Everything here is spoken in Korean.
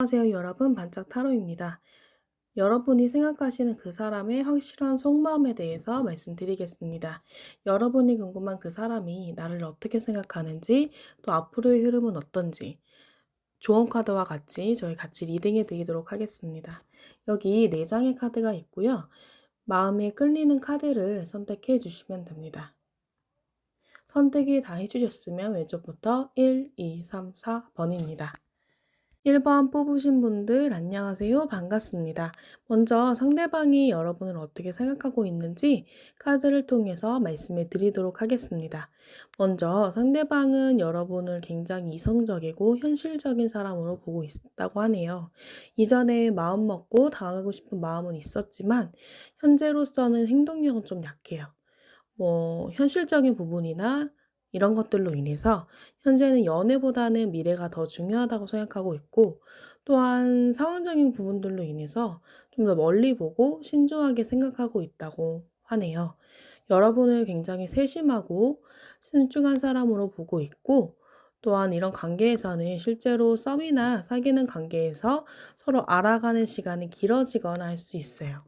안녕하세요, 여러분. 반짝 타로입니다. 여러분이 생각하시는 그 사람의 확실한 속마음에 대해서 말씀드리겠습니다. 여러분이 궁금한 그 사람이 나를 어떻게 생각하는지, 또 앞으로의 흐름은 어떤지, 조언 카드와 같이 저희 같이 리딩해 드리도록 하겠습니다. 여기 4장의 카드가 있고요. 마음에 끌리는 카드를 선택해 주시면 됩니다. 선택이 다 해주셨으면 왼쪽부터 1, 2, 3, 4번입니다. 1번 뽑으신 분들 안녕하세요. 반갑습니다. 먼저 상대방이 여러분을 어떻게 생각하고 있는지 카드를 통해서 말씀해 드리도록 하겠습니다. 먼저 상대방은 여러분을 굉장히 이성적이고 현실적인 사람으로 보고 있다고 하네요. 이전에 마음 먹고 당하고 싶은 마음은 있었지만 현재로서는 행동력은 좀 약해요. 뭐 현실적인 부분이나 이런 것들로 인해서 현재는 연애보다는 미래가 더 중요하다고 생각하고 있고 또한 상황적인 부분들로 인해서 좀 더 멀리 보고 신중하게 생각하고 있다고 하네요. 여러분을 굉장히 세심하고 신중한 사람으로 보고 있고 또한 이런 관계에서는 실제로 썸이나 사귀는 관계에서 서로 알아가는 시간이 길어지거나 할 수 있어요.